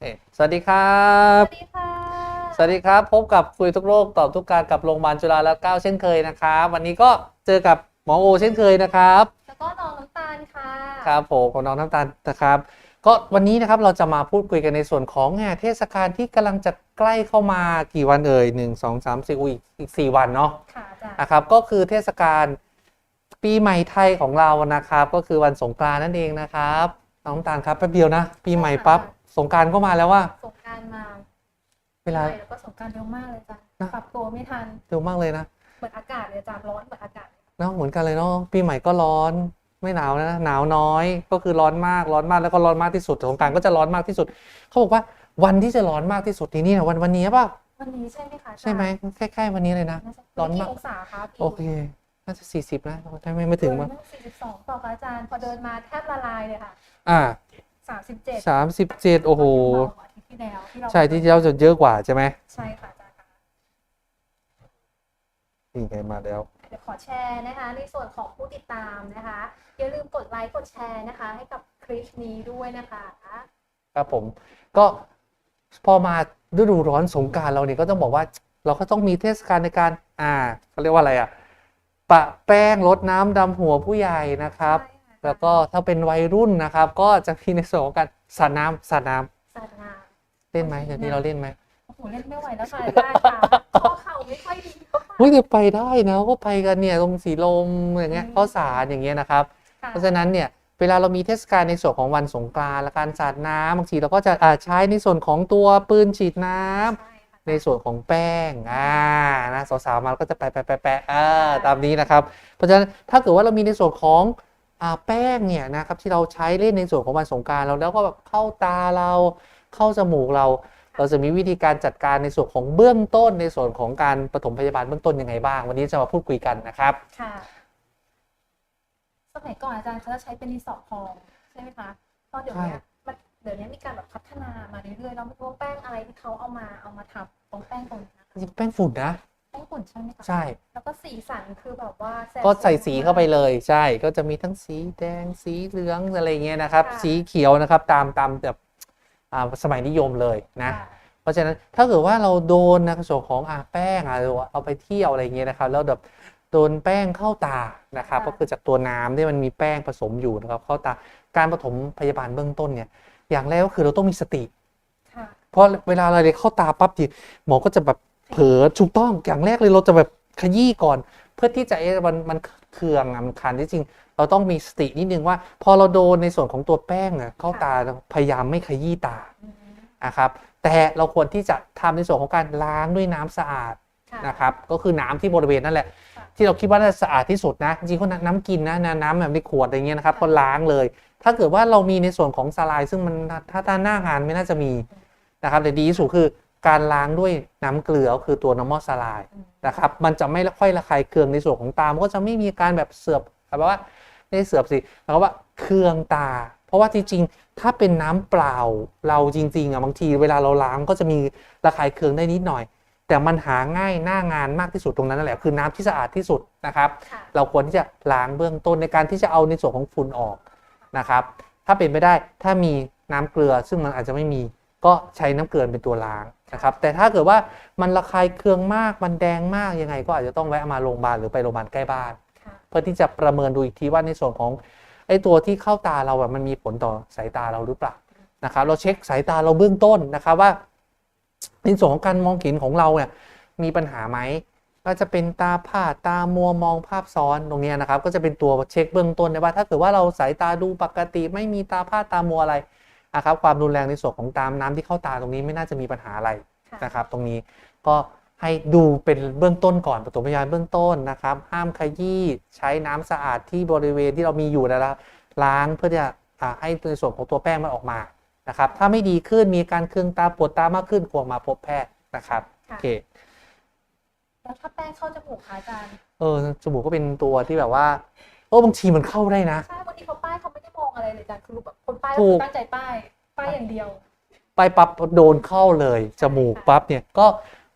เอ๊ะสวัสดีครับ สวัสดีค่ะ สวัสดีครับ พบกับคุยทุกโรคตอบทุกการกับโรงพยาบาลจุฬาลงกรณ์เช่นเคยนะครับ วันนี้ก็เจอกับหมอโอเช่นเคยนะครับ แล้วก็น้องน้ำตาลค่ะ ครับผมของน้องน้ำตาลนะครับ ก็วันนี้นะครับเราจะมาพูดคุยกันในส่วนของงานเทศกาลที่กำลังจะใกล้เข้ามากี่วันเอ่ยหนึ่งสองสามสี่อุ้ยอีกสี่วันเนาะ ค่ะอาจารย์นะครับ ก็คือเทศกาลปีใหม่ไทยของเรานะครับ ก็คือวันสงกรานต์นั่นเองนะครับ น้องน้ำตาลครับแป๊บเดียวนะ ปีใหม่ปั๊บ สงกรานต์ก็มาแล้วว่า สงกรารมา เวลาใช่แล้วก็สงกรารเร็วมากเลยจ้ะนะปรับตัวไม่ทันเร็วมากเลยนะเหมือนอากาศเลยจ้ะร้อนเหมือนอากาศเลยเนาะเหมือนกันเลยเนาะปีใหม่ก็ร้อนไม่หนาวนะหนาวน้อยก็คือร้อนมากร้อนมากแล้วก็ร้อนมากที่สุดสงกรานต์ก็จะร้อนมากที่สุดเขาบอกว่าวันที่จะร้อนมากที่สุดที่นี่นะวันวันนี้ป่ะวันนี้ใช่ไหมคะอาจารย์ใช่ไหมใกล้ๆวันนี้เลยนะน่าจะร้อนมากกี่องศาคะพี่โอเคน่าจะสี่สิบนะถ้าไม่ไม่ถึงมั้งสี่สิบสองต่อค่ะอาจารย์พอเดินมาแทบละลายเลยค่ะ อ่า สามสิบเจ็ดสามสิบเจ็ดโอ้โหอาทิตย์ที่แล้วที่เราใช่ที่เราจะเยอะกว่าใช่ไหมใช่ค่ะอาจารย์ค่ะนี่ไงมาแล้วเดี๋ยวขอแชร์นะคะ ในส่วนของผู้ติดตามนะคะ อย่าลืมกดไลค์กดแชร์นะคะ ให้กับคลิปนี้ด้วยนะคะ ครับผมก็พอมาฤดูร้อนสงกรารเราเนี่ยก็ต้องบอกว่าเราก็ต้องมีเทศกาลในการ อ่าเขาเรียกว่าอะไรอะ ปะแป้งรดน้ำดำหัวผู้ใหญ่นะครับใช่ค่ะ แล้วก็ถ้าเป็นวัยรุ่นนะครับ ก็จะมีในส่วนของการสาดน้ำสาดน้ำสัตว์น้ำเล่นไหมเดี๋ยวนี้เราเล่นไหมโอ้โหเล่นไม่ไหวแล้วค่ะได้ค่ะข้อเข่าไม่ค่อยดีเท่าไหร่ เฮ้ยแต่ไปได้นะก็ไปกันเนี่ยตรงสีลมอย่างเงี้ยอืมข้าวสารอย่างเงี้ยนะครับ ค่ะเพราะฉะนั้นเนี่ยเวลาเรามีเทศกาลในส่วนของวันสงกรานต์และการสาดน้ำบางทีเราก็จะอ่าใช้ในส่วนของตัวปืนฉีดน้ำใช่ค่ะ ในส่วนของแป้งอ่านะสาวๆมาก็จะแปะแปะแปะแปะอ่าตามนี้นะครับ เพราะฉะนั้นถ้าเกิดว่าเรามีในส่วนของอ่า แป้งเนี่ยนะครับที่เราใช้เล่นในส่วนของวันสงกรารเราแล้วก็แบบเข้าตาเราเข้าจมูกเรา เราจะมีวิธีการจัดการในส่วนของเบื้องต้นในส่วนของการปฐมพยาบาลเบื้องต้นยังไงบ้าง วันนี้จะมาพูดคุยกันนะครับค่ะสมัยก่อนอาจารย์เขาจะใช้เป็นรีสอร์ททองใช่ไหมคะตอนเดี๋ยวเนี้ยมันเดี๋ยวนี้มีการแบบพัฒนามาเรื่อยๆแล้วไม่รู้ว่าแป้งอะไรที่เขาเอามาเอามาทำตรงแป้งตรงนี้นะคะจริงๆแป้งฝุ่นนะ แป้งฝุ่นใช่ไหมคะใช่ แล้วก็สีสันคือแบบว่าแสบก็ใส่สีเข้าไปเลย ใช่ ก็จะมีทั้งสีแดงสีเหลืองอะไรเงี้ยนะครับค่ะสีเขียวนะครับตามตามแบบอ่าสมัยนิยมเลยนะค่ะเพราะฉะนั้นถ้าเกิดว่าเราโดนนะส่วนของอาแป้งอะหรือว่าเอาไปเที่ยวอะไรเงี้ยนะครับแล้วแบบโดนแป้งเข้าตานะครับค่ะก็คือจากตัวน้ำที่มันมีแป้งผสมอยู่นะครับเข้าตาการปฐมพยาบาลเบื้องต้นเนี่ยอย่างแรกก็คือเราต้องมีสติค่ะเพราะเวลาเราเรียเข้าตาปั๊บทีหมอก็จะแบบ เผลอถูกต้องอย่างแรกเลยเราจะแบบขยี้ก่อน เพื่อที่จะเอ๊ะมันมันเคืองอะมันคันที่จริง เราต้องมีสตินิดนึงว่า พอเราโดนในส่วนของตัวแป้งอะเข้าตาพยายามไม่ขยี้ตาอืมนะครับแต่เราควรที่จะทำในส่วนของการล้างด้วยน้ำสะอาดค่ะนะครับก็คือน้ำที่บริเวณนั่นแหละค่ะที่เราคิดว่าน่าจะสะอาดที่สุดนะจริงๆก็น้ำกินนะน้ำน้ำแบบในขวดอะไรเงี้ยนะครับก็ล้างเลย ถ้าเกิดว่าเรามีในส่วนของสลายซึ่งมันถ้าถ้าหน้างานไม่น่าจะมีนะครับแต่ดีที่สุดคือ การล้างด้วยน้ำเกลือก็คือตัว normal สลายอืมนะครับ มันจะไม่ค่อยระคายเคืองในส่วนของตา มันก็จะไม่มีการแบบเสือบแบบว่าไม่ได้เสือบสิหมายความว่าเคืองตา เพราะว่าจริงๆ ถ้าเป็นน้ำเปล่าเราจริงๆอะบางทีเวลาเราล้างก็จะมีระคายเคืองได้นิดหน่อย แต่มันหาง่ายหน้างานมากที่สุดตรงนั้นนั่นแหละคือน้ำที่สะอาดที่สุดนะครับค่ะเราควรที่จะล้างเบื้องต้นในการที่จะเอาในส่วนของฝุ่นออกนะครับ ถ้าเป็นไปได้ถ้ามีน้ำเกลือซึ่งมันอาจจะไม่มีก็ใช้น้ำเกลือเป็นตัวล้าง นะครับแต่ถ้าเกิดว่ามันระคายเคืองมากมันแดงมากยังไง ก็อาจจะต้องแวะมาโรงพยาบาลหรือไปโรงพยาบาลใกล้บ้านค่ะเพื่อที่จะประเมินดูอีกทีว่าในส่วนของไอ้ตัวที่เข้าตาเราแบบมันมีผลต่อสายตาเราหรือเปล่านะครับเราเช็คสายตาเราเบื้องต้นนะครับว่าในส่วนของการมองเห็นของเราเนี่ยมีปัญหาไหมก็จะเป็นตาผ้าดตามัวมองภาพซ้อนตรงเนี้ยนะครับ ก็จะเป็นตัวเช็คเบื้องต้นได้ว่าถ้าเกิดว่าเราสายตาดูปกติไม่มีตาผ้าดตามัวอะไร นะครับความรุนแรงในส่วนของตามน้ำที่เข้าตาตรงนี้ไม่น่าจะมีปัญหาอะไรค่ะนะครับ ตรงนี้ก็ให้ดูเป็นเบื้องต้นก่อนปฐมพยาบาลเบื้องต้นนะครับ ห้ามขยี้ใช้น้ำสะอาดที่บริเวณที่เรามีอยู่นะครับล้างเพื่อจะอ่าให้ในส่วนของตัวแป้งมันออกมานะครับ ถ้าไม่ดีขึ้นมีอาการเคืองตาปวดตามากขึ้นควรมาพบแพทย์นะครับโอค่ะเคแล้วถ้าแป้งเข้าจมูกคะอาจารย์เออจมูกก็เป็นตัวที่แบบว่าเออบางทีมันเข้าได้นะใช่บางทีเขาป้ายเขาไม่ได้ม องอะไรเลยอาจารย์คือแบบคนป้ายถูก็กคือตั้งใจป้ายป้ายอย่างเดียว ไปปั๊บโดนเข้าเลยจมูกปั๊บเนี่ยก็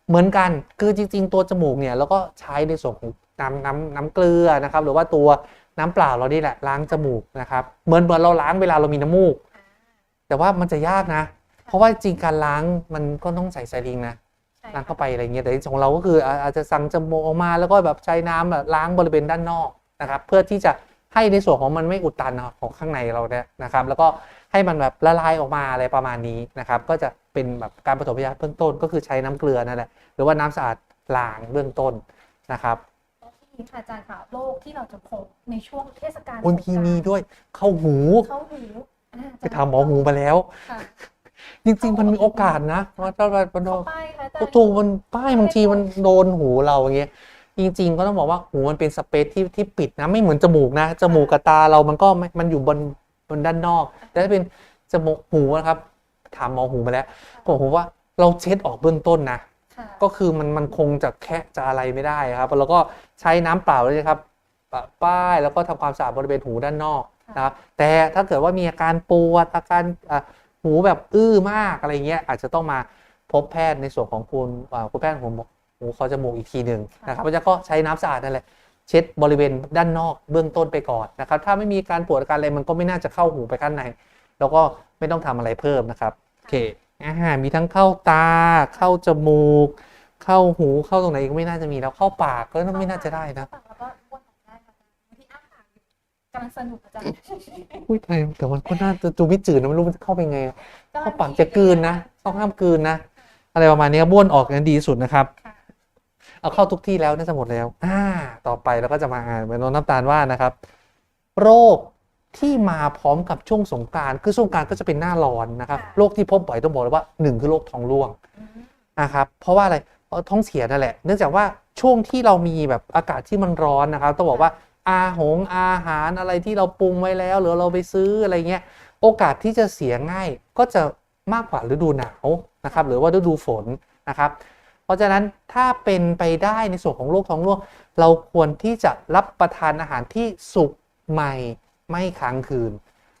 เหมือนกันคือจริง ๆ ตัวจมูกเนี่ยเราก็ใช้ในส่วนของน้ำน้ำน้ำเกลือนะครับ หรือว่าตัวน้ำเปล่าเรานี่แหละล้างจมูกนะครับเหมือนเหมือนเราล้างเวลาเรามีน้ำมูก แต่ว่ามันจะยากนะ เพราะว่าจริงการล้างมันก็ต้องใส่ไซริงนะใช่ล้างค่ะเข้าไปอะไรเงี้ยแต่ของเราก็คืออาอาจจะสั่งจมูกออกมาแล้วก็แบบใช้น้ำแบบล้างบริเวณด้านนอกนะครับ เพื่อที่จะ ให้ในส่วนของมันไม่อุดตันของข้างในเราเนี่ยนะครับ แล้วก็ให้มันแบบละลายออกมาอะไรประมาณนี้นะครับ ก็จะเป็นแบบการปฐมพยาบาลเบื้องต้นก็คือใช้น้ำเกลือนั่นแหละหรือว่าน้ำสะอาดล้างเบื้องต้นนะครับแล้วทีนี้ค่ะอาจารย์ค่ะโรคที่เราจะพบในช่วงเทศกาลคุณสงพีกรานต์มีด้วย เข้าหูเข้าหูอ่าไปทำหมอหูมาแล้วค่ะจริงๆ มันมีโอกาสนะว่าถ้าเราโดเข้านไปค่ะอาจารย์ถูกมันป้ายบางทีมันโดนหูเราอย่างเงี้ย จริงๆ ก็ต้องบอกว่าหูมันเป็นสเปซที่ที่ปิดนะไม่เหมือนจมูกนะจมูกกับตาเรามันก็ไม่มันอยู่บนบนด้านนอก แต่ถ้าเป็นจมูกหูนะครับ ถามหมอหูมาแล้วก็บอกผมว่าเราเช็ดออกเบื้องต้นนะค่ะก็คือมันมันคงจะแคะจะอะไรไม่ได้ครับ แล้วก็ใช้น้ำเปล่าเลยครับปะป้ายแล้วก็ทำความสะอาดบริเวณหูด้านนอกนะครับแต่ถ้าเกิดว่ามีอาการปวดอาการอะหูแบบอื้อมากอะไรเงี้ยอาจจะต้องมาพบแพทย์ในส่วนของคุณอ่าคุณแพทย์หู หูคอจมูกอีกทีหนึ่งนะครับแล้วก็ใช้น้ำสะอาดนั่นแหละเช็ดบริเวณด้านนอกเบื้องต้นไปก่อนนะครับ ถ้าไม่มีการปวดอาการอะไรมันก็ไม่น่าจะเข้าหูไปข้างใน แล้วก็ไม่ต้องทำอะไรเพิ่มนะครับโอเคอาหารมีทั้งเข้าตา เข้าจมูก เข้าหูเข้าตรงไหนก็ไม่น่าจะมีแล้วเข้าปากก็ไม่น่าจะได้นะเข้าปากแล้วก็บ้วนออกได้ค่ะอาจารย์บางทีอาหารอยู่กำลังสนุกอาจารย์อุ้ยแต่แต่มันก็น่าจะจูมิจืดนะไม่รู้มันจะเข้าไปไงเข้าปากจะกลืนนะต้องห้ามกลืนนะ อะไรประมาณนี้บ้วนออกนั้นดีที่สุดนะครับค่ะ เอาเข้าทุกที่แล้วน่าจะหมดแล้วอ่าต่อไปเราก็จะมาอ่านเหมือนน้องน้ำตาลว่านะครับ โรคที่มาพร้อมกับช่วงสงกรารคือสงกรารก็จะเป็นหน้าร้อนนะครับโรคที่พบบ่อยต้องบอกเลยว่าหนึ่งคือโรคท้องร่วงอืมนะครับเพราะว่าอะไรเพราะท้องเสียนั่นแหละ เนื่องจากว่าช่วงที่เรามีแบบอากาศที่มันร้อนนะครับต้องบอกว่าอาหงอาหารอะไรที่เราปรุงไว้แล้ว หรือเราไปซื้ออะไรเงี้ยโอกาสที่จะเสียง่ายก็จะมากกว่าฤดูหนาวนะครับหรือว่าฤดูฝนนะครับ เพราะฉะนั้นถ้าเป็นไปได้ในส่วนของโรคท้องร่วง เราควรที่จะรับประทานอาหารที่สุกใหม่ไม่ค้างคืน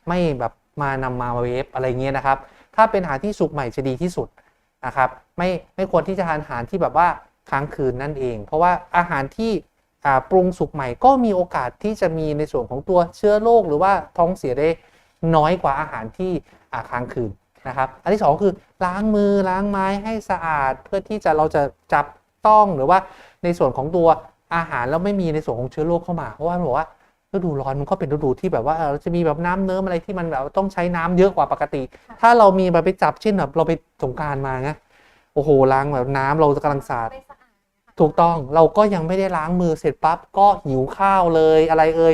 ไม่แบบมานำมาเวฟอะไรเงี้ยนะครับ ถ้าเป็นอาหารที่สุกใหม่จะดีที่สุดนะครับ ไม่ไม่ควรที่จะทานอาหารที่แบบว่าค้างคืนนั่นเอง เพราะว่าอาหารที่ปรุงสุกใหม่ก็มีโอกาสที่จะมีในส่วนของตัวเชื้อโรคหรือว่าท้องเสียได้น้อยกว่าอาหารที่ค้างคืน นะครับ อันที่สองคือล้างมือล้างไม้ให้สะอาด เพื่อที่จะเราจะจับต้องหรือว่าในส่วนของตัวอาหารแล้วไม่มีในส่วนของเชื้อโรคเข้ามา เพราะว่ามันบอกว่าฤดูร้อนมันก็เป็นฤดูที่แบบว่าเอ่อเราจะมีแบบน้ำเนิ้มอะไรที่มันแบบต้องใช้น้ำเยอะกว่าปกติ ถ้าเรามีแบบไปจับเช่นแบบเราไปสงกรารมาไงโอ้โหล้างแบบน้ำเรากำลังสาดไม่สะอาดนะคะถูกต้องเราก็ยังไม่ได้ล้างมือเสร็จปั๊บก็หิวข้าวเลยอะไรเอ่ย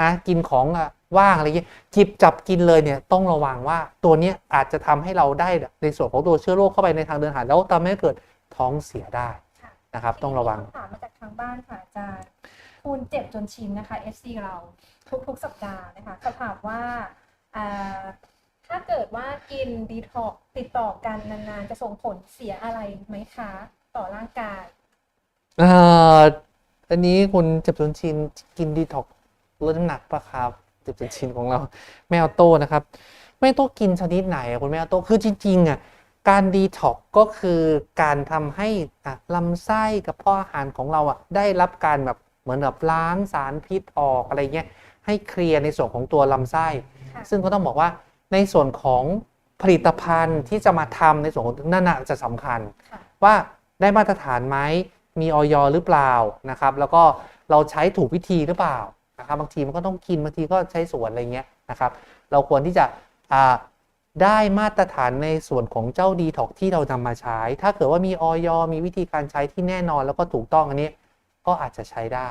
นะกินของอะ ว่างอะไรเงี้ยจิบจับกินเลยเนี่ยต้องระวังว่าตัวเนี้ยอาจจะทำให้เราได้ในส่วนของตัวเชื้อโรคเข้าไปในทางเดินอาหารแล้วทำให้เกิดท้องเสียได้ค่ะนะครับต้องระวังทีนี้คำถามมาจากทางบ้านค่ะอาจารย์คุณเจ็บจนชินนะคะ FC เราทุกๆสัปดาห์นะคะเขาถามว่าอ่าถ้าเกิดว่ากินดีท็อกติดต่อกันนานๆ จะส่งผลเสียอะไรไหมคะ ต่อร่างกายเอ่ออันนี้คุณเจ็บจนชินกินดีท็อกลดน้ำหนักปะครับ เจ็บจนชินของเราแม่ออโต้นะครับแม่ออโต้กินชนิดไหนอะคุณแม่ออโต้คือจริงๆอะการดีท็อกก็คือการทำให้อะลำไส้กับพ่ออาหารของเราอะได้รับการแบบเหมือนแบบล้างสารพิษออกอะไรเงี้ยให้เคลียร์ในส่วนของตัวลำไส้ค่ะซึ่งก็ต้องบอกว่าในส่วนของผลิตภัณฑ์ที่จะมาทำในส่วนของนั่นน่ะจะสำคัญค่ะว่าได้มาตรฐานไหมมีออยหรือเปล่านะครับ แล้วก็เราใช้ถูกวิธีหรือเปล่า นะครับบางทีมันก็ต้องกินบางทีก็ใช้สวนอะไรเงี้ยนะครับ เราควรที่จะอ่าได้มาตรฐานในส่วนของเจ้าดีท็อกที่เรานำมาใช้ ถ้าเกิดว่ามีออยมีวิธีการใช้ที่แน่นอนแล้วก็ถูกต้องอันนี้ก็อาจจะใช้ได้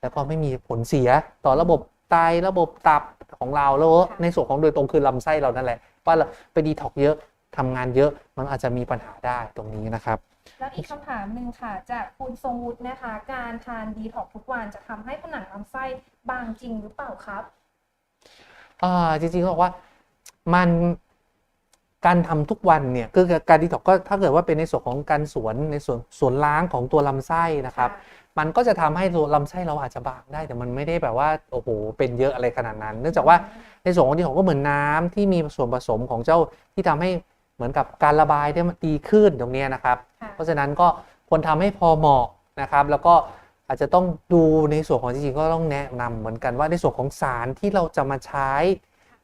แล้วก็ไม่มีผลเสียต่อระบบไตระบบตับของเราแล้วในส่วนของโดยตรงคือลำไส้เรานั่นแหละว่าเราไปดีท็อกเยอะทำงานเยอะมันอาจจะมีปัญหาได้ตรงนี้นะครับ แล้วอีกคำถามหนึ่งค่ะ จากคุณทรงวุฒินะคะ การทานดีท็อกทุกวันจะทำให้ผนังลำไส้บางจริงหรือเปล่าครับอ่าจริงๆก็บอกว่ามันการทำทุกวันเนี่ยคือการดีท็อกก็ถ้าเกิดว่าเป็นในส่วนของการสวนในส่วนส่วนล้างของตัวลำไส้นะครับ มันก็จะทำให้ตัวลำไส้เราอาจจะบางได้ แต่มันไม่ได้แบบว่าโอ้โหเป็นเยอะอะไรขนาดนั้น เนื่องจากว่าในส่วนของดีท็อกก็เหมือนน้ำที่มีส่วนผสมของเจ้าที่ทำให้ เหมือนกับการระบายได้มันดีขึ้นตรงเนี้ยนะครับค่ะเพราะฉะนั้นก็ควรทำให้พอเหมาะนะครับ แล้วก็อาจจะต้องดูในส่วนของจริงๆก็ต้องแนะนำเหมือนกันว่าในส่วนของสารที่เราจะมาใช้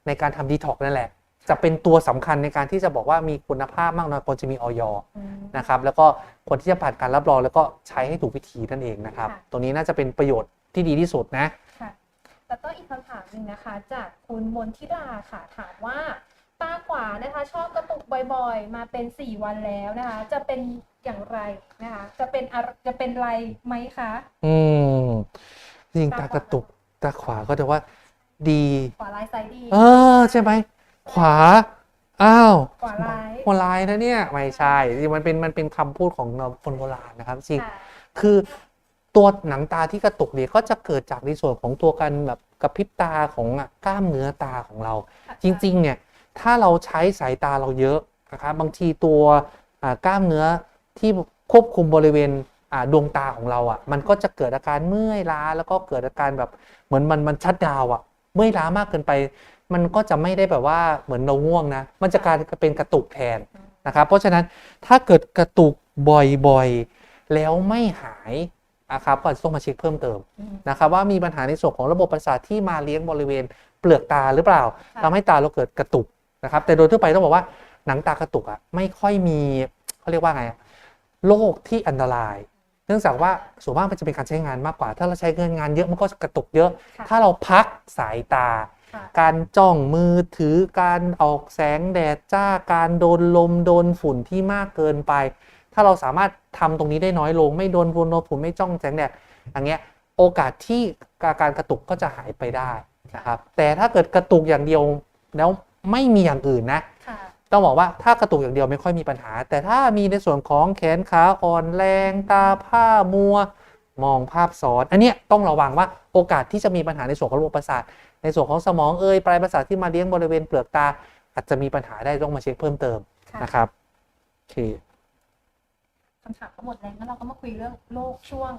ในการทำดีท็อกนั่นแหละ จะเป็นตัวสำคัญในการที่จะบอกว่ามีคุณภาพมากน้อยควรจะมีออยอืมนะครับแล้วก็คนที่จะผ่านการรับรองแล้วก็ใช้ให้ถูกวิธีนั่นเองนะครับค่ะตัวนี้น่าจะเป็นประโยชน์ที่ดีที่สุดนะค่ะแล้วก็อีกคำถามหนึ่งนะคะ จากคุณมนทิดาค่ะถามว่าตาขวานะคะ ชอบกระตุกบ่อยๆ มาเป็น 4 วันแล้วนะคะ จะเป็นอย่างไรนะคะ จะเป็นอะไรจะเป็นไรไหมคะ อืมจริงๆตากระตุกตาขวาก็จะว่า ดีขวาร้ายซ้ายดี เออ ใช่ไหมขวาอ้าวขวาร้ายโบราณนะเนี่ยไม่ใช่จริงๆมันเป็นมันเป็นคำพูดของเราคนโบราณนะครับจริงค่ะคือตัวหนังตาที่กระตุกเนี่ยก็จะเกิดจากในส่วนของตัวการแบบกระพริบตาของอะกล้ามเนื้อตาของเรา จริง ๆ เนี่ย ถ้าเราใช้สายตาเราเยอะนะครับบางทีตัวอ่ากล้ามเนื้อที่ควบคุมบริเวณอ่าดวงตาของเราอะมันก็จะเกิดอาการเมื่อยล้าแล้วก็เกิดอาการแบบเหมือนมันมันชัดดาวน์อะเมื่อยล้ามากเกินไป มันก็จะไม่ได้แบบว่าเหมือนเราง่วงนะมันจะกลายเป็นกระตุกแทนนะครับเพราะฉะนั้นถ้าเกิดกระตุกบ่อยๆ แล้วไม่หายนะครับก็อาจจะต้องมาเช็คเพิ่มเติมอืมนะครับว่ามีปัญหาในส่วนของระบบประสาทที่มาเลี้ยงบริเวณเปลือกตาหรือเปล่าค่ะทำให้ตาเราเกิดกระตุก นะครับแต่โดยทั่วไปต้องบอกว่าหนังตากระตุกอะไม่ค่อยมีเขาเรียกว่าไงโรคที่อันตราย เนื่องจากว่าส่วนมากมันจะเป็นการใช้งานมากกว่า ถ้าเราใช้เงินงานเยอะมันก็กระตุกเยอะ ถ้าเราพักสายตา การจ้องมือถือการออกแสงแดดจ้าการโดนลมโดนฝุ่นที่มากเกินไป ถ้าเราสามารถทำตรงนี้ได้น้อยลง ไม่โดนฝุ่นโดนฝุ่นไม่จ้องแสงแดดอย่างเงี้ยโอกาสที่การกระตุกก็จะหายไปได้นะครับแต่ถ้าเกิดกระตุกอย่างเดียวแล้ว ไม่มีอย่างอื่นนะค่ะต้องบอกว่าถ้ากระตุกอย่างเดียวไม่ค่อยมีปัญหา แต่ถ้ามีในส่วนของแขนขาอ่อนแรงตาผ้ามัว มองภาพซ้อน อันเนี้ยต้องระวังว่าโอกาสที่จะมีปัญหาในส่วนของระบบประสาท ในส่วนของสมองเอยปลายประสาทที่มาเลี้ยงบริเวณเปลือกตา อาจจะมีปัญหาได้ต้องมาเช็คเพิ่มเติมค่ะนะครับโอเคคำถามก็หมดแล้วงั้นเราก็มาคุยเรื่องโรคช่วง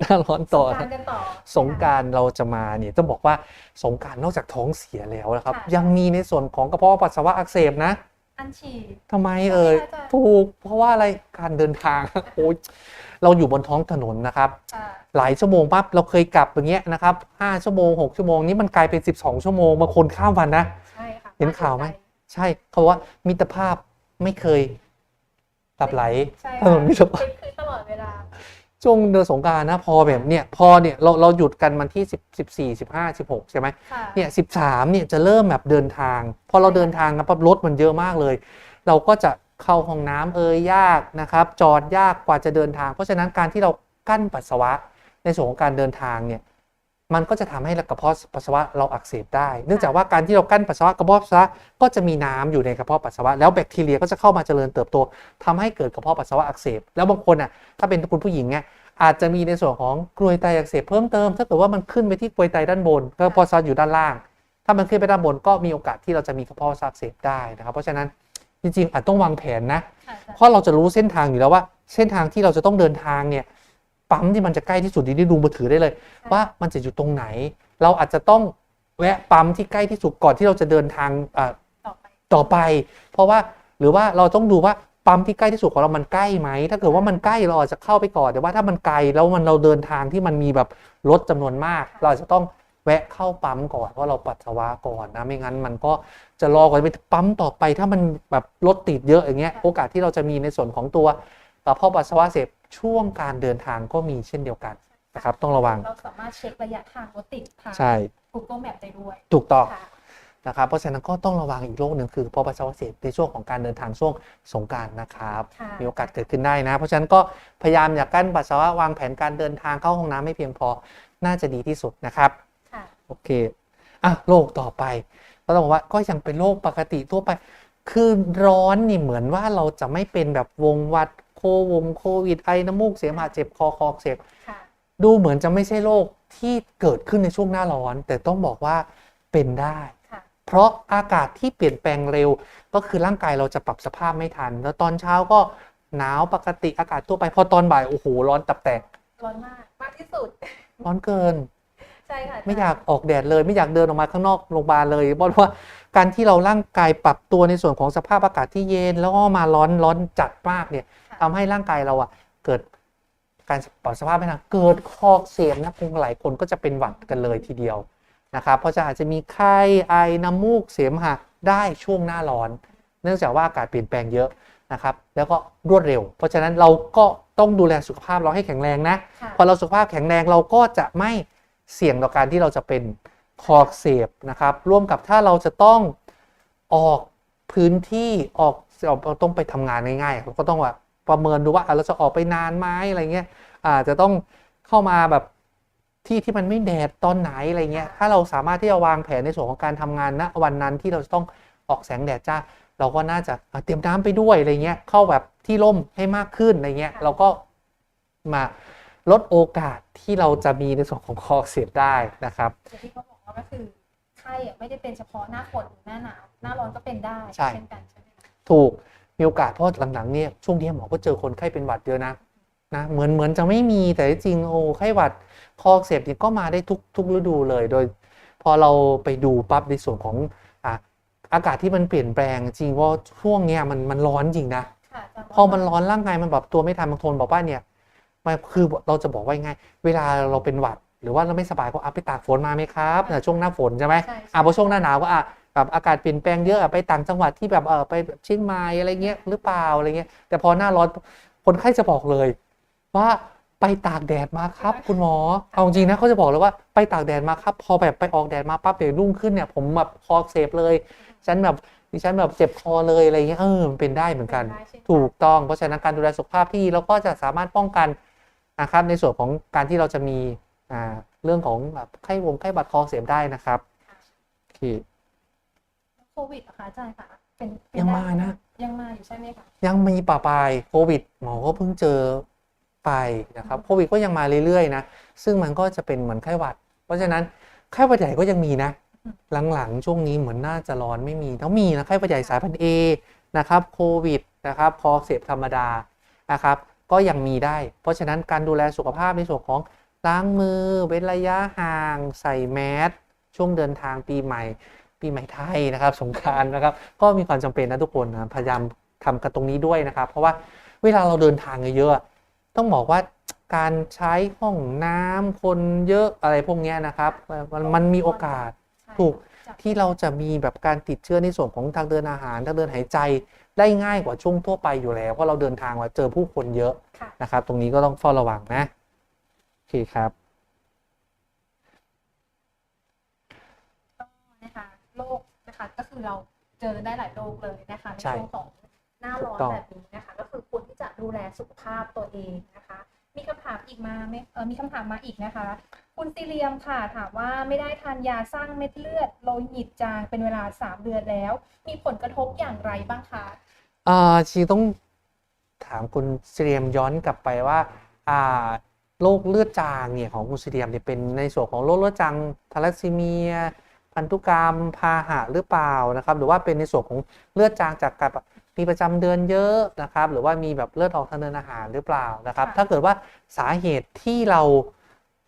หน้าร้อนต่อสงกรานะรกันต่อ สงกรารเราจะมาเนี่ยต้องบอกว่าสงกรารนอกจากท้องเสียแล้วนะครับ ค่ะ ยังมีในส่วนของกระเพาะปัสสาวะอักเสบนะ อันฉีด ทำไมเอ่ยใช่ไหมคะอาจารย์ถูกเพราะว่าอะไรการเดินทาง โอ้ยเราอยู่บนท้องถนนนะครับ ค่ะหลายชั่วโมงปั๊บเราเคยกลับอย่างเงี้ยนะครับ5ชั่วโมง 6 ชั่วโมงนี้มันกลายเป็น 12 ชั่วโมงบางคนข้ามวันนะ ใช่ค่ะเห็นข่าวไหม ใช่เขาบอกว่ามิตรภาพไม่เคยหลับไหลใช่ถนนมิตรภาพเป็นคือตลอดเวลา ช่วงเดือนสงกรารนะพอแบบเนี่ยพอเนี่ยเราเราหยุดกันวันที่ 10 14 15 16 ใช่ไหมค่ะเนี่ย13เนี่ยจะเริ่มแบบเดินทาง พอเราเดินทางกันปั๊บรถมันเยอะมากเลย เราก็จะเข้าห้องน้ำเอ่ยยากนะครับ จอดยากกว่าจะเดินทาง เพราะฉะนั้นการที่เรากั้นปัสสาวะในส่วนของการเดินทางเนี่ย มันก็จะทำให้กระเพาะปัสสาวะเราอักเสบได้ เนื่องจากว่าการที่เรากั้นปัสสาวะกระเพาะปัสสาวะก็จะมีน้ำอยู่ในกระเพาะปัสสาวะแล้วแบคทีเรียก็จะเข้ามาเจริญเติบโตทำให้เกิดกระเพาะปัสสาวะอักเสบ แล้วบางคนอะถ้าเป็นคุณผู้หญิงเนี่ยอาจจะมีในส่วนของกรวยไตอักเสบเพิ่มเติมถ้าเกิดว่ามันขึ้นไปที่กรวยไตด้านบนกระเพาะปัสสาวะอยู่ด้านล่าง ถ้ามันขึ้นไปด้านบนก็มีโอกาสที่เราจะมีกระเพาะปัสสาวะอักเสบได้นะครับ เพราะฉะนั้นจริงๆอาจต้องวางแผนนะค่ะอาจารย์เพราะเราจะรู้เส้นทางอยู่แล้วว่า เส้นทางที่เราจะต้องเดินทางเนี่ย ปั๊มที่มันจะใกล้ที่สุดดีๆดูมือถือได้เลย ว่ามันจะอยู่ตรงไหน เราอาจจะต้องแวะปั๊มที่ใกล้ที่สุดก่อนที่เราจะเดินทางอ่าต่อไปต่อไป เพราะว่าหรือว่าเราต้องดูว่าปั๊มที่ใกล้ที่สุดของเรามันใกล้ไหม ถ้าเกิดว่ามันใกล้เราอาจจะเข้าไปก่อน แต่ว่าถ้ามันไกลแล้วมันเราเดินทางที่มันมีแบบรถจำนวนมาก เราอาจจะต้องแวะเข้าปั๊มก่อนว่าเราปัสสาวะก่อนนะ ไม่งั้นมันก็จะรอก่อนไปปั๊มต่อไป ถ้ามันแบบรถติดเยอะอย่างเงี้ย โอกาสที่เราจะมีในส่วนของตัวกระเพาะปัสสาวะเสพ ช่วงการเดินทางก็มีเช่นเดียวกันนะครับต้องระวัง เราสามารถเช็คระยะทางรถติดทาง ใช่ Google Map ได้ด้วย ถูกต้องค่ะนะครับเพราะฉะนั้นก็ต้องระวังอีกโรคหนึ่งคือกระเพาะปัสสาวะเสพในช่วงของการเดินทางช่วงสงกรารนะครับ ค่ะ มีโอกาสเกิดขึ้นได้นะ เพราะฉะนั้นก็พยายามอย่ากั้นปัสสาวะวางแผนการเดินทางเข้าห้องน้ำไม่เพียงพอน่าจะดีที่สุดนะครับ ค่ะ โอเค อะ โรคต่อไป ก็ต้องบอกว่าก็ยังเป็นโรคปกติทั่วไป คือร้อนนี่เหมือนว่าเราจะไม่เป็นแบบวงหวัด โควงโควิดไอน้ำมูกเสมหะเจ็บคอคออักเสบค่ะดูเหมือนจะไม่ใช่โรคที่เกิดขึ้นในช่วงหน้าร้อน แต่ต้องบอกว่าเป็นได้ค่ะเพราะอากาศที่เปลี่ยนแปลงเร็ว ก็คือร่างกายเราจะปรับสภาพไม่ทัน แล้วตอนเช้าก็หนาวปกติอากาศทั่วไปพอตอนบ่ายโอ้โหร้อนตับแตกร้อนมากมากที่สุด ร้อนเกินใช่ค่ะไม่อยากออกแดดเลย ไม่อยากเดินออกมาข้างนอกโรงพยาบาลเลยเพราะว่าการที่เราร่างกายปรับตัวในส่วนของสภาพอากาศที่เย็น แล้วก็มาร้อนร้อนจัดมากเนี่ย ทำให้ร่างกายเราอะเกิดการปรับสภาพไม่ทันเกิดคอกเสียนะคงหลายคนก็จะเป็นหวัดกันเลยทีเดียวนะครับเพราะจะอาจจะมีไข้ไอน้ำมูกเสมหะได้ช่วงหน้าร้อน เนื่องจากว่าอากาศเปลี่ยนแปลงเยอะนะครับแล้วก็รวดเร็ว เพราะฉะนั้นเราก็ต้องดูแลสุขภาพเราให้แข็งแรงนะะพอเราสุขภาพแข็งแรงเราก็จะไม่เสี่ยงต่อการที่เราจะเป็นคอกเสบนะครับร่วมกับถ้าเราจะต้องออกพื้นที่ออกออกต้องไปทำงานง่ายๆเราก็ต้องแบบ ประเมินดูว่าอะเราจะออกไปนานไหมอะไรเงี้ยอาจจะต้องเข้ามาแบบที่ที่มันไม่แดดตอนไหนอะไรเงี้ย ถ้าเราสามารถที่จะวางแผนในส่วนของการทำงานณวันนั้นที่เราจะต้องออกแสงแดดจ้าเราก็น่าจะอะเตรียมน้ำไปด้วยอะไรเงี้ยเข้าแบบที่ร่มให้มากขึ้นอะไรเงี้ยเราก็มาลดโอกาสที่เราจะมีในส่วนของคออักเสียบได้นะครับอย่างที่เขาบอกว่าก็คือไข้อะไม่ได้เป็นเฉพาะหน้าฝนหรือหน้าหนาวหน้าร้อนก็เป็นได้ใช่เช่นกันใช่ไหมคะถูก มีโอกาสเพราะหลังๆเนี่ยช่วงนี้หมอก็เจอคนไข้เป็นหวัดเยอะนะนะเหมือนเหมือนจะไม่มีแต่จริงๆโอ้ไข้หวัดคออักเสบเนี่ยก็มาได้ทุกทุกฤดูเลย โดย พอเราไปดูปั๊บในส่วนของอะอากาศที่มันเปลี่ยนแปลงจริงว่าช่วงเนี้ยมันมันร้อนจริงนะค่ะอาจารย์พอมันร้อนร่างกายมันแบบตัวไม่ทันบางคนบอกว่าเนี่ยมันคือเราจะบอกว่ายังไงเวลาเราเป็นหวัด หรือว่าเราไม่สบายก็อะไปตากฝนมาไหมครับเนี่ยช่วงหน้าฝนใช่ไหมใช่อะพอช่วงหน้าหนาวก็อะ แบบอากาศเปลี่ยนแปลงเยอะอะไปต่างจังหวัดที่แบบเออไปแบบเชียงใหม่อะไรเงี้ยหรือเปล่าอะไรเงี้ยแต่พอหน้าร้อนคนไข้จะบอกเลย ว่าไปตากแดดมาครับ คุณหมอเอาจริงนะเขาจะบอกเลยว่าไปตากแดดมาครับ พอแบบไปออกแดดมาปั๊บเดี๋ยวรุ่งขึ้นเนี่ยผมแบบคออักเสพเลยฉันแบบดิฉันแบบเจ็บคอเลยอะไรเงี้ยเออมันเป็นได้เหมือนกันได้เช่นถูกต้องเพราะฉะนั้นการดูแลสุขภาพที่เราก็จะสามารถป้องกันนะครับในส่วนของการที่เราจะมีอ่าเรื่องของแบบไข้วงไข้บัดคอเสียบได้นะครับโอเคโควิดเหรอคะอาจารย์คะเป็นเป็ยังได้มานะ ยังมาอยู่ใช่ไหมคะ ยังมีป่าปลายโควิดหมอก็เพิ่งเจอไปนะครับโควิดก็ยังมาเรื่อยๆนะซึ่งมันก็จะเป็นเหมือนไข้หวัด เพราะฉะนั้นไข้หวัดใหญ่ก็ยังมีนะ หลังๆ ช่วงนี้เหมือนน่าจะร้อนไม่มีต้องมีนะไข้หวัดใหญ่สายพันธุ์ A นะครับโควิดนะครับคออักเสพธรรมดานะครับก็ยังมีได้ เพราะฉะนั้นการดูแลสุขภาพในส่วนของล้างมือเว้นระยะห่าง ใส่แมสช่วงเดินทางปีใหม่ ปีใหม่ไทยนะครับ สงกานต์นะครับ ก็มีความจำเป็นนะทุกคนนะพยายามทำกันตรงนี้ด้วยนะครับ เพราะว่าเวลาเราเดินทางเยอะๆต้องบอกว่าการใช้ห้องน้ำคนเยอะอะไรพวกนี้นะครับ มันมีโอกาสถูกที่เราจะมีแบบการติดเชื้อในส่วนของทางเดินอาหารทางเดินหายใจได้ง่ายกว่าช่วงทั่วไปอยู่แล้วเพราะเราเดินทางมาเจอผู้คนเยอะะนะครับ ตรงนี้ก็ต้องเฝ้าระวังนะโอเคครับ ก็นะคะ โรคนะคะ ก็คือเราเจอได้หลายโรคเลยนะคะในใช่ช่วงของหน้าร้อนถูกต้องแบบนี้นะคะ ก็คือควรที่จะดูแลสุขภาพตัวเองนะคะ มีคำถามอีกมาไหมเออมีคำถามมาอีกนะคะ คุณซีเรียมค่ะถามว่าไม่ได้ทานยาสร้างเม็ดเลือดโลหิตจางเป็นเวลาสามเดือนแล้ว มีผลกระทบอย่างไรบ้างคะอ่าชีต้องถามคุณเซียมย้อนกลับไปว่าอ่าโรคเลือดจางเนี่ยของคุณเซียมเนี่ยเป็นในส่วนของโรคเลือดจางทาลัสซีเมีย พันธุกรรมพาหะหรือเปล่านะครับ หรือว่าเป็นในส่วนของเลือดจางจากการมีประจำเดือนเยอะนะครับ หรือว่ามีแบบเลือดออกทางเดินอาหารหรือเปล่านะครับ ถ้าเกิดว่าสาเหตุที่เรา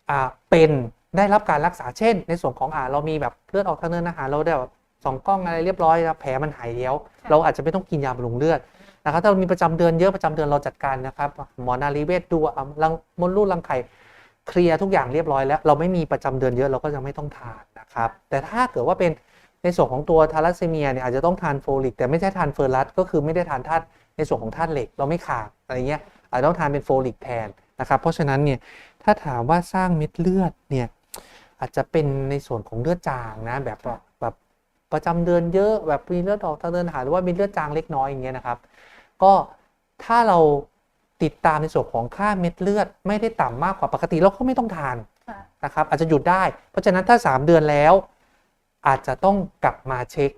อ่าเป็นได้รับการรักษาเช่น ในส่วนของอ่าเรามีแบบเลือดออกทางเดินอาหารเราได้แบบสองกล้องอะไรเรียบร้อยแล้วแผลมันหายแล้ว เราอาจจะไม่ต้องกินยาบำรุงเลือดนะครับถ้าเรามีประจำเดือนเยอะประจำเดือนเราจัดการนะครับหมอนารีเวชดูอะรังมดลูกรังไข่ เคลียร์ทุกอย่างเรียบร้อยแล้ว เราไม่มีประจำเดือนเยอะเราก็จะไม่ต้องทานนะครับ แต่ถ้าเกิดว่าเป็นในส่วนของตัวทาลัสซีเมียเนี่ยอาจจะต้องทานโฟลิกแต่ไม่ใช่ทานเฟอร์รัสก็คือไม่ได้ทานธาตุในส่วนของธาตุเหล็กเราไม่ขาดอะไรเงี้ยอาจจะต้องทานเป็นโฟลิกแทนนะครับ เพราะฉะนั้นเนี่ยถ้าถามว่าสร้างเม็ดเลือดเนี่ยอาจจะเป็นในส่วนของเลือดจางนะแบบแบบประจำเดือนเยอะแบบมีเลือดออกทางเดินอาหารหรือว่ามีเลือดจางเล็กน้อยอย่างเงี้ยนะครับ ก็ถ้าเรา ติดตามในส่วนของค่าเม็ดเลือดไม่ได้ต่ำมากกว่าปกติเราก็ไม่ต้องทานค่ะนะครับอาจจะหยุดได้ เพราะฉะนั้นถ้า 3 เดือนแล้ว อาจจะต้องกลับมาเช็ค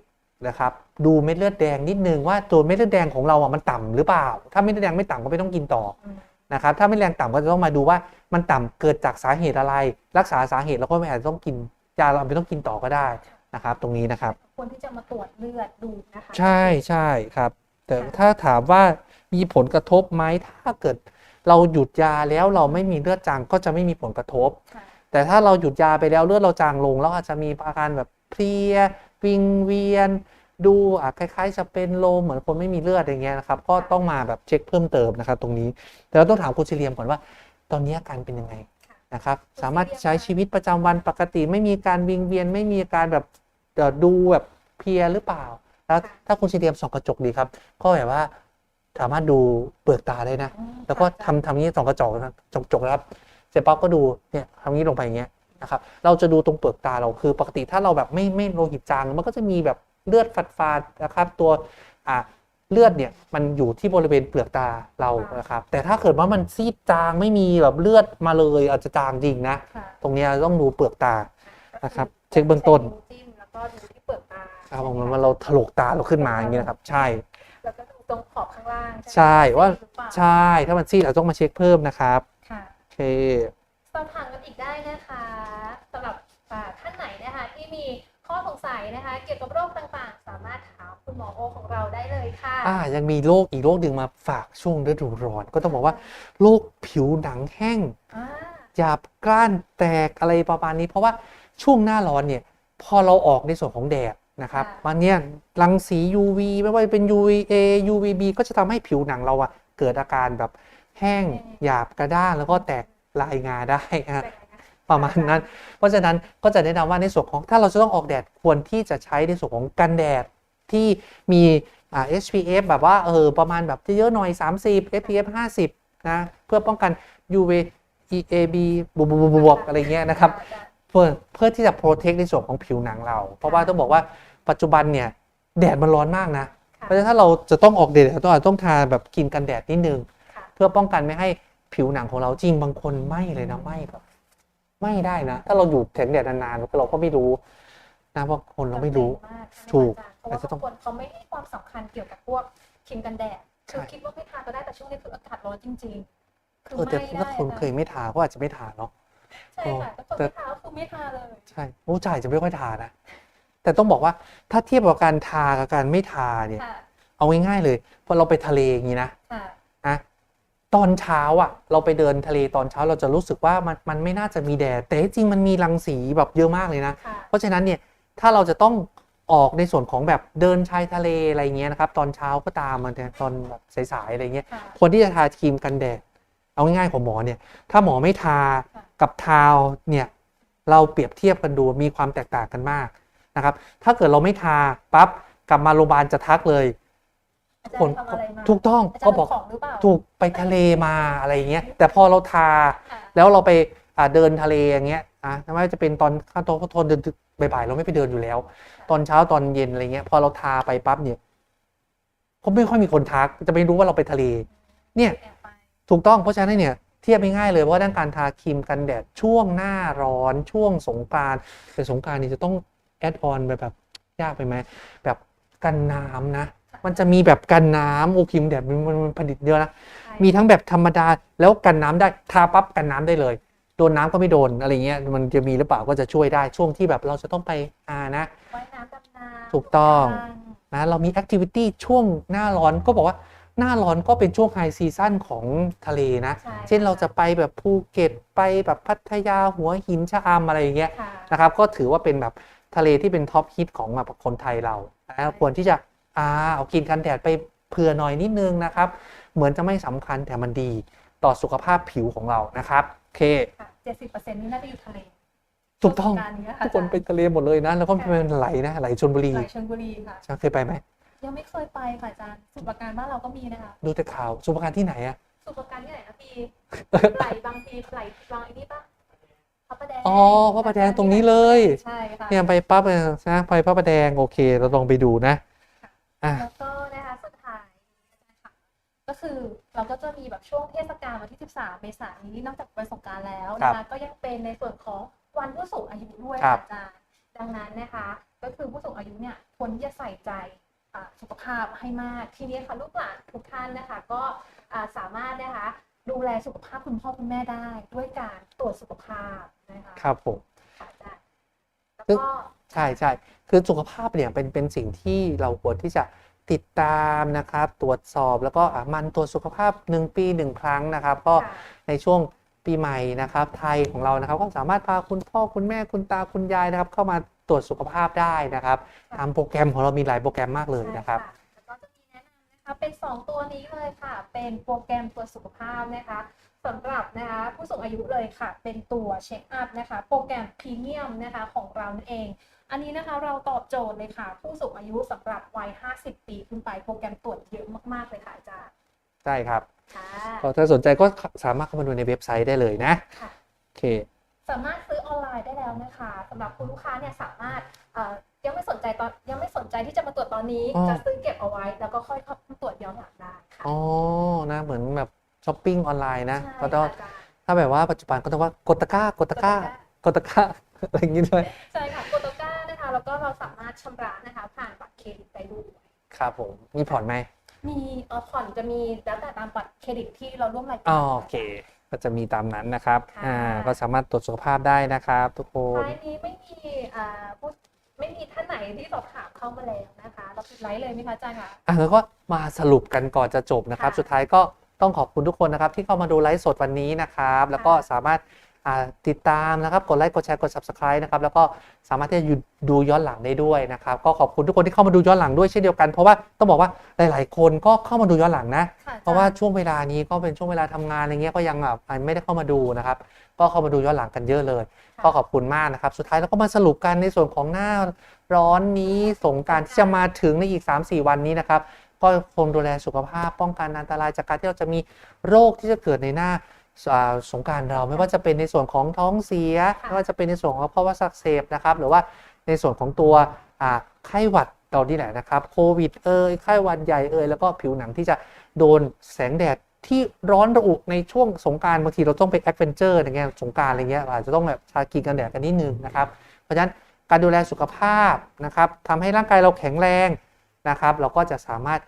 นะครับดูเม็ดเลือดแดงนิดนึงว่าตัวเม็ดเลือดแดงของเราอะมันต่ำหรือเปล่า ถ้าเม็ดเลือดแดงไม่ต่ำก็ไม่ต้องกินต่ออืมนะครับถ้าเม็ดแดงต่ำก็จะต้องมาดูว่ามันต่ำเกิดจากสาเหตุอะไร รักษาสาเหตุแล้วก็ไม่อาจจะต้องกินยาเราไม่ต้องกินต่อก็ได้นะครับตรงนี้นะครับควรที่จะมาตรวจเลือดดูนะคะใช่ใช่ครับแต่ค่ะถ้าถามว่า มีผลกระทบไหมถ้าเกิดเราหยุดยาแล้วเราไม่มีเลือดจางก็จะไม่มีผลกระทบค่ะแต่ถ้าเราหยุดยาไปแล้วเลือดเราจางลงแล้วอาจจะมีอาการแบบเพลียวิงเวียน ดูอะคล้ายๆ จะเป็นลมเหมือนคนไม่มีเลือดอย่างเงี้ยนะครับก็ต้องมาแบบเช็คเพิ่มเติมนะครับตรงนี้ แต่เราต้องถามคุณเฉลียมก่อนว่า ตอนนี้อาการเป็นยังไงนะครับสามารถใช้ชีวิตประจำวันปกติไม่มีการวิงเวียนไม่มีการแบบเอ่อดูแบบเพลียหรือเปล่า แล้วถ้าคุณซีเรียมส่องกระจกดีครับ ก็แบบว่า สามารถดูเปลือกตาได้นะอืมแล้วก็ค่ะทำทำนี้ส่องกระจกนะครับจกจกนะครับ เสร็จปั๊บก็ดูเนี่ยทำนี้ลงไปอย่างเงี้ยนะครับ เราจะดูตรงเปลือกตาเราคือปกติถ้าเราแบบไม่ไม่โลหิตจางมันก็จะมีแบบเลือดฝาดฟาดๆนะครับ ตัวอ่าเลือดเนี่ยมันอยู่ที่บริเวณเปลือกตาเรานะครับ แต่ถ้าเกิดว่ามันซีดจางไม่มีแบบเลือดมาเลยอาจจะจางจริงนะค่ะตรงเนี้ยต้องดูเปลือกตานะครับ เช็คเบื้องต้นใช้วจิ้มแล้วก็ดูที่เปลือกตาครับผมมันเราถลกตาเราขึ้นมาอย่างนี้นะครับ ใช่แล้วก็ดู ตรงขอบข้างล่างใช่ว่าหรือเปล่ใช่ถ้ามันซีดเราต้องมาเช็คเพิ่มนะครับค่ะโอเคสอบถามกันอีกได้นะคะสำหรับอ่าท่านไหนนะคะที่มีข้อสงสัยนะคะ เกี่ยวกับโรคต่างๆ สามารถถามคุณหมอโอของเราได้เลยค่ะอ่ายังมีโรคอีกโรคหนึ่งมาฝากช่วงฤดูร้อน ก็ต้องบอกว่าโรคผิวหนังแห้งอ่าหยาบกร้านแตกอะไรประมาณนี้ เพราะว่าช่วงหน้าร้อนเนี่ยพอเราออกในส่วนของแดด นะครับมันเนี่ยรังสี UV ไม่ว่าจะเป็น UVA UVB ก็จะทำให้ผิวหนังเราอะเกิดอาการแบบแห้งหยาบกระด้างแล้วก็แตกลายงาได้ฮะเป็นไงคะประมาณนั้น เพราะฉะนั้นก็จะแนะนำว่าในส่วนของถ้าเราจะต้องออกแดดควรที่จะใช้ในส่วนของกันแดดที่มีอ่า SPF แบบว่าเออประมาณแบบเยอะๆหน่อย 30 SPF 50 นะ เพื่อป้องกัน UV EAB บวกบวกบวกอะไรเงี้ยนะครับเพื่อเพื่อที่จะโปรเทคในส่วนของผิวหนังเรา เพราะว่าต้องบอกว่าปัจจุบันเนี่ยแดดมันร้อนมากนะค่ะเพราะฉะนั้นถ้าเราจะต้องออกแดดเราต้องอาจจะต้องทาแบบกินกันแดดนิดนึงค่ะเพื่อป้องกันไม่ให้ผิวหนังของเราจริงบางคนไหม้เลยนะไหม้แบบไหม้ได้นะ ถ้าเราอยู่แสงแดดนานๆเราก็ไม่รู้นะเพราะคนเราไม่รู้จำเป็นมากใช่ไหมถูกอาจารย์เพราะว่าอาจจะต้องบางคนเขาไม่ให้ความสำคัญเกี่ยวกับพวกครีมกันแดดคือใช่คิดว่าไม่ทาก็ได้แต่ช่วงนี้คืออากาศร้อนจริง ๆ คือเออแต่ไม่ได้ถ้าคนเคยไม่ทาก็อาจจะไม่ทาเนาะ ใช่ค่ะแต่คนแต่ไม่ทาก็คือไม่ทาเลยใช่โอ้จ่ายจะไม่ค่อยทานะ แต่ต้องบอกว่าถ้าเทียบกับการทากับการไม่ทาเนี่ยค่ะเอาง่ายๆเลยพอเราไปทะเลอย่างนี้นะค่ะนะตอนเช้าอะ เราไปเดินทะเลตอนเช้าเราจะรู้สึกว่ามันมันไม่น่าจะมีแดดแต่จริงๆมันมีรังสีแบบเยอะมากเลยนะค่ะเพราะฉะนั้นเนี่ยถ้าเราจะต้องออกในส่วนของแบบเดินชายทะเลอะไรเงี้ยนะครับ ตอนเช้าก็ตามมันตอนแบบสายๆอะไรเงี้ยค่ะควรที่จะทาครีมกันแดดเอาง่ายๆของหมอเนี่ย ถ้าหมอไม่ทาค่ะ กับทาเนี่ยเราเปรียบเทียบกันดูมีความแตกต่างกันมากนะครับถ้าเกิดเราไม่ทาปั๊บกลับมาโรงพยาบาลจะทักเลยอาจารคนย์ทำอะไรมาถูกต้องอาจารก็ย์บอกของหรือเปล่าถูกไปทะเลมาอะไรเงี้ยแต่พอเราทาค่ะแล้วเราไปอ่าเดินทะเลอย่างเงี้ยอะไม่ว่าจะเป็นตอนข้าตอนเขาทนเดินบ่ายๆเราไม่ไปเดินอยู่แล้ว ตอนเช้าตอนเย็นอะไรเงี้ยพอเราทาไปปั๊บเนี่ยผมไม่ค่อยมีคนทักจะไม่รู้ว่าเราไปทะเล เนี่ยแอบไปถูกต้องเพราะฉะนั้นเนี่ย เทียบง่ายๆเลยเพราะว่าด้านการทาครีมกันแดดช่วงหน้าร้อนช่วงสงกรานต์แต่สงกรานต์นี่จะต้องแอดออนไปแบบยากไปไหมแบบกันน้ำนะ มันจะมีแบบกันน้ำโอครีมแดดมันมันมันผลิตเยอะนะใช่มีทั้งแบบธรรมดาแล้วกันน้ำได้ทาปั๊บกันน้ำได้เลยโดนน้ำก็ไม่โดนอะไรเงี้ยมันจะมีหรือเปล่าก็จะช่วยได้ช่วงที่แบบเราจะต้องไปอ่านะว่ายน้ำดำน้ำถูกต้องทางนะเรามีแอคทิวิตี้ช่วงหน้าร้อนก็บอกว่า หน้าร้อนก็เป็นช่วงไฮซีซั่นของทะเลนะใช่เช่นเราจะไปแบบภูเก็ตไปแบบพัทยาหัวหินชะอำอะไรอย่างเงี้ยค่ะนะครับ ก็ถือว่าเป็นแบบทะเลที่เป็นท็อปฮิตของแบบคนไทยเรานะควรที่จะอ่าเอากินกันแดดไปเผื่อหน่อยนิดนึงนะครับ เหมือนจะไม่สำคัญแต่มันดีต่อสุขภาพผิวของเรานะครับโอเคค่ะเจ็ดสิบเปอร์เซ็นต์นี่น่าจะอยู่ทะเลถูกต้องประสบารณ์นี้ะทุกคนไปทะเลหมดเลยนะ แล้วก็เป็นไหลนะไหลชลบุรีไหลชลบุรีค่ะจะเคยไปไหม ยังไม่เคยไปค่ะอาจารย์สุปการบ้านเราก็มีนะคะดูแต่ข่าวสุพรรณที่ไหนอะสุปการที่ไหนนะพี่ไหลบางทีไหลบางไอ้นี่ปะพระประแดงอ๋อพระประแดงตรงนี้เลยใช่ค่ะเนี่ยไปปั๊บเนี่ยนะไปพระประแดงโอเค เราลองไปดูนะอะแล้วก็นะคะสุดท้ายนะคะก็คือเราก็จะมีแบบช่วงเทศกาลวันที่ 13 เมษายนนี้นอกจากวันสงกรารแล้วนะคะก็ยังเป็นในส่วนของวันผู้สูงอายุด้วยครัค่ะบอาจารย์ดังนั้นนะคะ ก็คือผู้สูงอายุเนี่ยควรที่จะใส่ใจอ่า สุขภาพให้มาก ทีนี้ค่ะลูกหลานทุกท่านนะคะ ก็อ่าสามารถนะคะดูแลสุขภาพคุณพ่อคุณแม่ได้ด้วยการตรวจสุขภาพนะคะครับผมค่ะอาจารย์แล้วซึ่งก็ใช่ใช่คือสุขภาพเนี่ยเป็นเป็นสิ่งที่เราควรที่จะติดตามนะครับตรวจสอบแล้วก็อะหมันตรวจสุขภาพ 1 ปี 1 ครั้งนะครับ ก็ค่ะในช่วงปีใหม่นะครับ ไทยของเรานะครับ ก็สามารถพาคุณพ่อคุณแม่คุณตาคุณยายนะครับ เข้ามา ตรวจสุขภาพได้นะครับค่ะตามโปรแกรมของเรามีหลายโปรแกรมมากเลยนะครับใช่แล้วก็จะมีแนะนำนะคะเป็น 2 ตัวนี้เลยค่ะ เป็นโปรแกรมตรวจสุขภาพนะคะสำหรับนะคะผู้สูงอายุเลยค่ะ เป็นตัวเช็คอัพนะคะ โปรแกรมพรีเมียมนะคะของเรานั่นเอง อันนี้นะคะเราตอบโจทย์เลยค่ะ ผู้สูงอายุสำหรับวัย 50 ปีขึ้นไปโปรแกรมตรวจเยอะมากๆเลยค่ะอาจารย์ใช่ครับค่ะก็ถ้าสนใจก็สามารถเข้ามาดูในเว็บไซต์ได้เลยนะค่ะโอเค สามารถซื้อออนไลน์ได้แล้วนะคะสำหรับคุณลูกค้าเนี่ยสามารถเอ่อยังไม่สนใจตอนยังไม่สนใจที่จะมาตรวจตอนนี้อ๋อจะซื้อเก็บเอาไว้ แล้วก็ค่อยเข้ามาตรวจย้อนหลังได้ค่ะอ๋อนะเหมือนแบบช้อปปิ้งออนไลน์นะใช่ก็ต้องค่ะอาจารย์ถ้าแบบว่าปัจจุบันก็ต้องว่ากดตะกร้ากดตะกร้ากดตะกร้าอะไรอย่างนี้ด้วยใช่ค่ะกดตะกร้านะคะแล้วก็เราสามารถชำระนะคะผ่านบัตรเครดิตได้ด้วยครับผมมีผ่อนไหมมีเอ่อผ่อนจะมีแล้วแต่ตามบัตรเครดิตที่เราร่วมรายกาอ๋อรโอเค ก็จะมีตามนั้นนะครับค่ะอ่าก็สามารถตรวจสุขภาพได้นะครับ ทุกคนท้ายนี้ไม่มีอ่าผู้ไม่มีท่านไหนที่สอบถามเข้ามาแล้วนะคะเราปิดไลฟ์เลยไหมคะอาจารย์คะอะแล้วก็มาสรุปกันก่อนจะจบนะครับค่ะสุดท้ายก็ต้องขอบคุณทุกคนนะครับที่เข้ามาดูไลฟ์สดวันนี้นะครับ แล้วก็ค่ะสามารถอ่า ติดตามนะครับ กดไลค์ กดแชร์ กด subscribe นะครับ แล้วก็สามารถที่จะดูย้อนหลังได้ด้วยนะครับ ก็ขอบคุณทุกคนที่เข้ามาดูย้อนหลังด้วยเช่นเดียวกัน เพราะว่าต้องบอกว่าหลาย ๆ คนก็เข้ามาดูย้อนหลังนะค่ะอจเพราะว่าช่วงเวลานี้ก็เป็นช่วงเวลาทำงานอะไรเงี้ย ก็ยังแบบไม่ได้เข้ามาดูนะครับ ก็เข้ามาดูย้อนหลังกันเยอะเลยค่ะก็ขอบคุณมากนะครับ สุดท้ายเราก็มาสรุปกันในส่วนของหน้าร้อนนี้สงกรารที่จะมาถึงในอีก 3-4 วันนี้นะครับ ก็คงดูแลสุขภาพป้องกันอันตรายจากการที่เราจะมีโรคที่จะเกิดในหน้าอ่า สงกรารเราไม่ว่าจะเป็นในส่วนของท้องเสียค่ะไม่ว่าจะเป็นในส่วนของภาวะสักเสบนะครับหรือว่าในส่วนของตัวอ่าไข้หวัดเรานี่แหละนะครับโควิดเอ่ยไข้หวัดใหญ่เอ่ยแล้วก็ผิวหนังที่จะโดนแสงแดดที่ร้อนระอุในช่วงสงกรารบางทีเราต้องไปแอดเวนเจอร์อย่างเงี้ยสงกรารอะไรเงี้ยอาจจะต้องแบบทาครีมกันแดดกันนิดนึงนะครับ เพราะฉะนั้นการดูแลสุขภาพนะครับทำให้ร่างกายเราแข็งแรงนะครับ เราก็จะสามารถ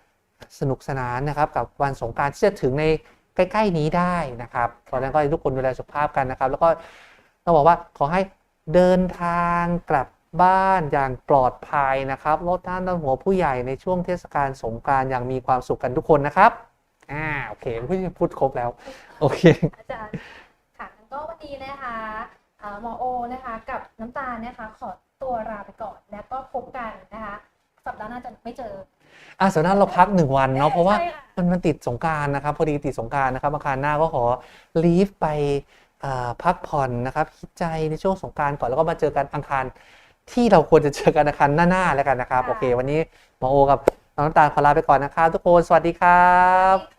สนุกสนานนะครับกับวันสงกรารที่จะถึงใน ใกล้ๆนี้ได้นะครับเพราะนั้นก็ให้ทุกคนดูแลสุขภาพกันนะครับ แล้วก็ต้องบอกว่าขอให้เดินทางกลับบ้านอย่างปลอดภัยนะครับลดน้ำดำหัวผู้ใหญ่ในช่วงเทศกาลสงกรานต์อย่างมีความสุขกันทุกคนนะครับอ่าโอเคพูดครบแล้วโอเคอาจารย์ค่ะก็วันนี้นะคะหมอโอนะคะกับน้ำตาลนะคะขอตัวลาไปก่อนแล้วก็พบกันนะคะสัปดาห์หน้าจะไม่เจอ อะสัปดาห์หน้าเราพักหนึ่งวันเนาะเพราะว่าใช่ค่มันมันติดสงกรารนะครับ พอดีติดสงกรารนะครับอาคารหน้าก็ขอลีฟไปอ่าพักผ่อนนะครับคิดใจในช่วงสงกรารก่อนแล้วก็มาเจอกันอังคารที่เราควรจะเจอกันอังคารหน้าๆแล้วกันนะครับ โอเค วันนี้หมอโอกับน้องน้ำตาลขอลาไปก่อนนะครับทุกคนสวัสดีครับสวัสดี